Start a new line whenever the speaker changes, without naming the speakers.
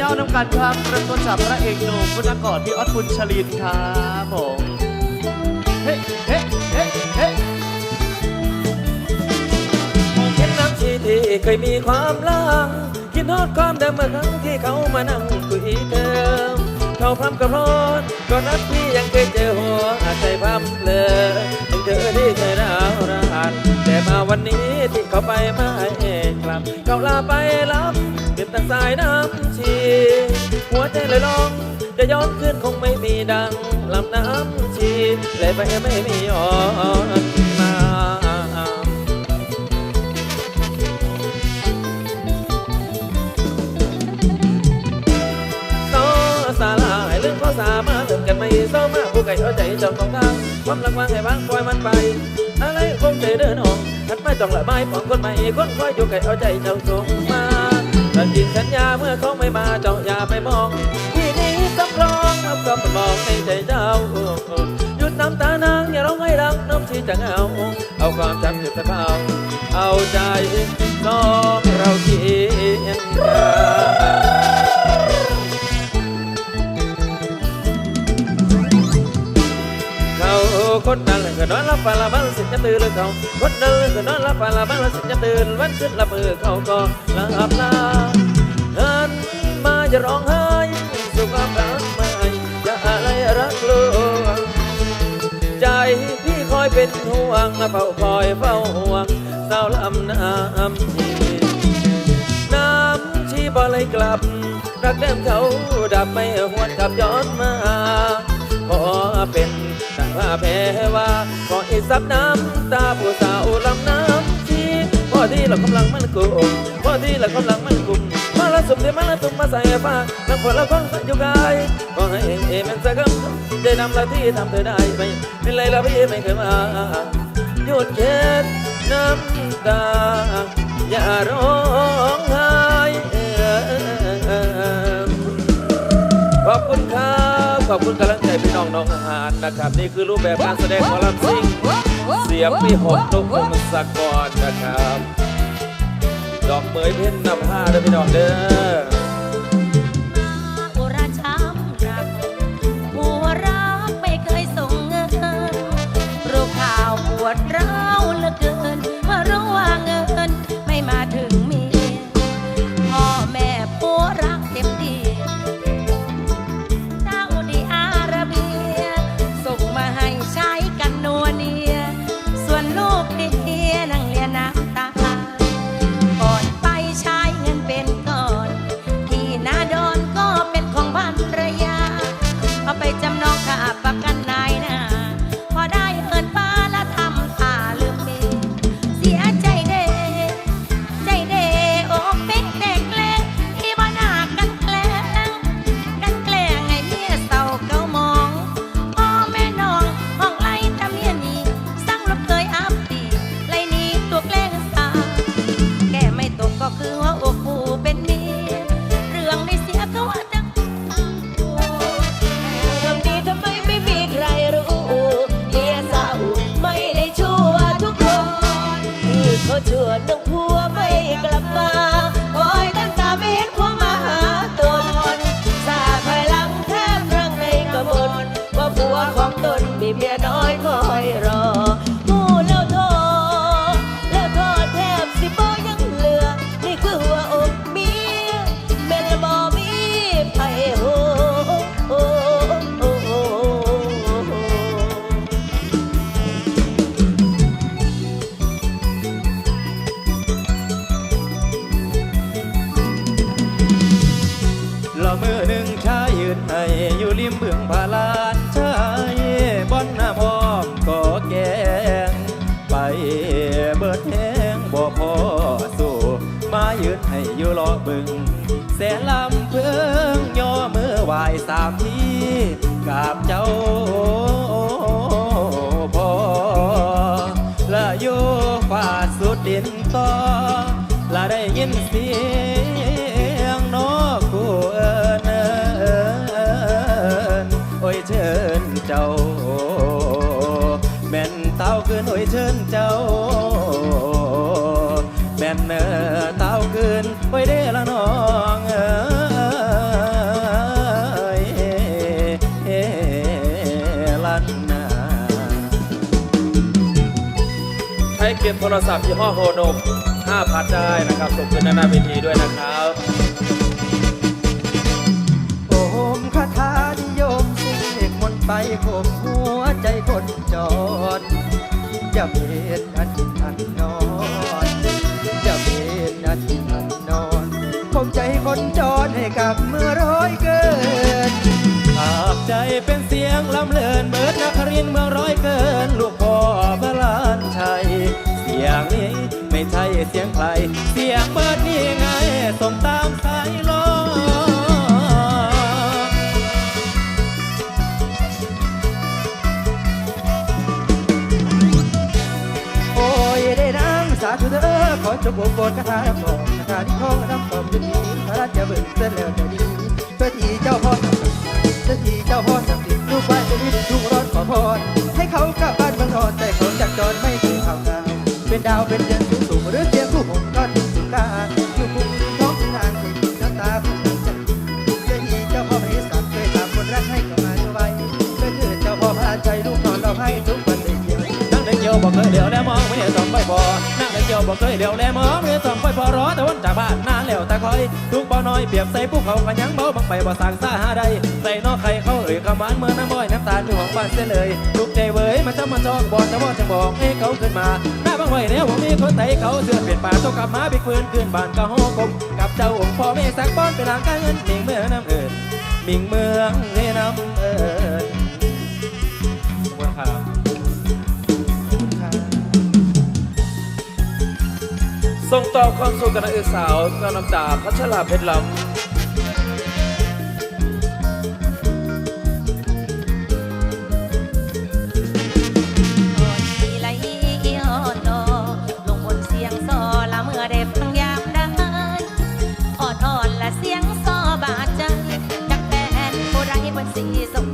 ยานครับประตูจากพระเอกหนุ่มคุณกอดพี่ออสบุญชลินครับผมเฮ้เฮ้เฮ้เฮ้
เห็นน้ำชีที่เคยมีความลังคิดทอดความเดิมเมื่อครั้งที่เขามานั่งคุยเดิมเขาพร้ำกับร้อนก่อนนั้นพี่ยังเคยเจอหัวใจพร้ำเลยยังเจอที่เคยร้าวรานแต่มาวันนี้ที่เขาไปไม่กลับเขาลาไปรับั้งสายน้ำชี หัวใจเลยลองจะย้อนขึ้นคงไม่มีดังลำน้ำชีเลยไปไม่มีย้อนมาโตสาลายเรื่องข้อสามาเริ่มกันไม่เศร้ามากผู้ไก่เอาใจเจ้าของทางความรักวางให้วางปล่อยมันไป อะไรคงใจเดินออกทัดไม่ต้องละไม้ปองคนใหม่คนคอยอยู่ไก่เอาใจเจ้าส่งันจริงสัญญาเมื่อเขาไม่มาเจ้าอย่าไปมอง ที่นี้สำรองเอากลับมามองในใจเจ้าหยุดน้ำตานางอย่าร้องให้รักน้ำชีจะเหงาเอาความจำหยุดตะเบาเอาใจน้องเราเคียนเขาคนนั้นก็นอนรับฝันละบ้านสิจะตื่นหรือเขาคนนั้นก็นอนรับฝันละบ้านสิจะตื่นวันขึ้นละมือเขาก็หลับลา จะร้องไห้สู่ความรักใหม่จะอะไรรักลวงใจพี่คอยเป็นห่วงเฝ้าคอยเฝ้าห่วงสาวลำน้ำชีน้ำชีบ่เลยกลับ รักเดิมเขาดับไม่หวนกลับย้อนมาขอเป็นแต่ว่าแพ้ว่าขออีกสักน้ำตาผู้สาวลำน้ำชีพอที่เรากำลังมันกุมพอที่เรากำลังมัน สุมที่มาละตุ่มมาใส่ฟ้าลังผลละคนอยู่กายขอให้เอมันสักคำได้นำละที่ทำเธอได้ไหมเป็นไรละพี่ไม่เคยมาหยุดเช็ดน้ำตา อย่าร้องไห้ขอบคุณครับ ขอบคุณกำลังใจพี่น้องน้องอาหารนะครับ นี่คือรูปแบบการแสดงของลำซิ่ง เสียงพี่หกนกพงศกรนะครับ ดอกเหมยเพ็นนำผ้าเด้อพี่น้องเด้อ
แสนลำเพิ่งย่อมือไหวสามทีกับเจ้า
พอละอยู่ฝ่าสุดดินต่อละได้ยินเสียงนกคู่เอินโอ้ยเชิญเจ้าแม่นเต้าคืนโอ้ยเชิญเจ้าแม่นเต้าคืนโอ้ยเด้านนาใช้
เก็บโทรศัพท์ยี่ห้อโฮโนม5พัดได้นะครับส่งคืนหน้าเวทีด้วยนะครับ
โอมคาถานิยมสิเอกมนไปข่มหัวใจคนจอดจะา
เพลิดอันทันนอน เสียงใคร เสียงเบิดนี่ไงส่งตามสายลม
โอ้ยได้นางสาธุเด้อขอจบบทคาถาบอกคาถาที่ท้องน้ำตอบจุดนี้พระราชบึกเสร็จแล้วจะดีเพื่อที่เจ้าพ่อเพื่อที่เจ้าพ่อศักดิ์สิทธิ์ทุกบ้านจะริบทุกร้อนขอพรให้เขากลับบ้านเมืองนอนแต่เขาจากจรไม่เคยข่าวข่าวเป็นดาวเป็นเดือนสูงสูงหรือ บอกเค
ยเดียวแลมืองไม่ได้ส่องไปพอรอแต่วันจากบ้านนานแล้วแต่คอยทุกบ่อน้อยเปรียบใส่ภูเขากันยังเบาบังไปบ่สั่งซาหาใดใส่นอกไข่เขาเอ่ยคำหวานเมื่อน้ำบ่อยน้ำตาลอยู่ของบ้านเสียเลยลูกใจเว้ยมันจะมาจองบอลจะบอจะบอกให้เขาขึ้นมาหน้าบังไว้แล้วผมมีคนไทยเขาเสื้อเปลี่ยนป่าต้องกลับมาบิ๊กปืนขึ้นบ้านก็ห้องกลมกับเจ้าองค์พ่อแม่สักป้อนเป็นหลังการเงินมิงเมื่อน้ำเอิญมิงเมืองเฮน้ำเอิญขอบคุณครับ ส่งต่อความสุขกับนเอกสาวกับน้ำตาพัชราเพชรลำ
อ่อนทีละอีอ่อนโนลงบนเสียงซอละเมื่อได้ฟังยามได้อ่อนอ่อนละเสียงซอบาดใจจักแฟนผู้ไรบนสีส่งตาม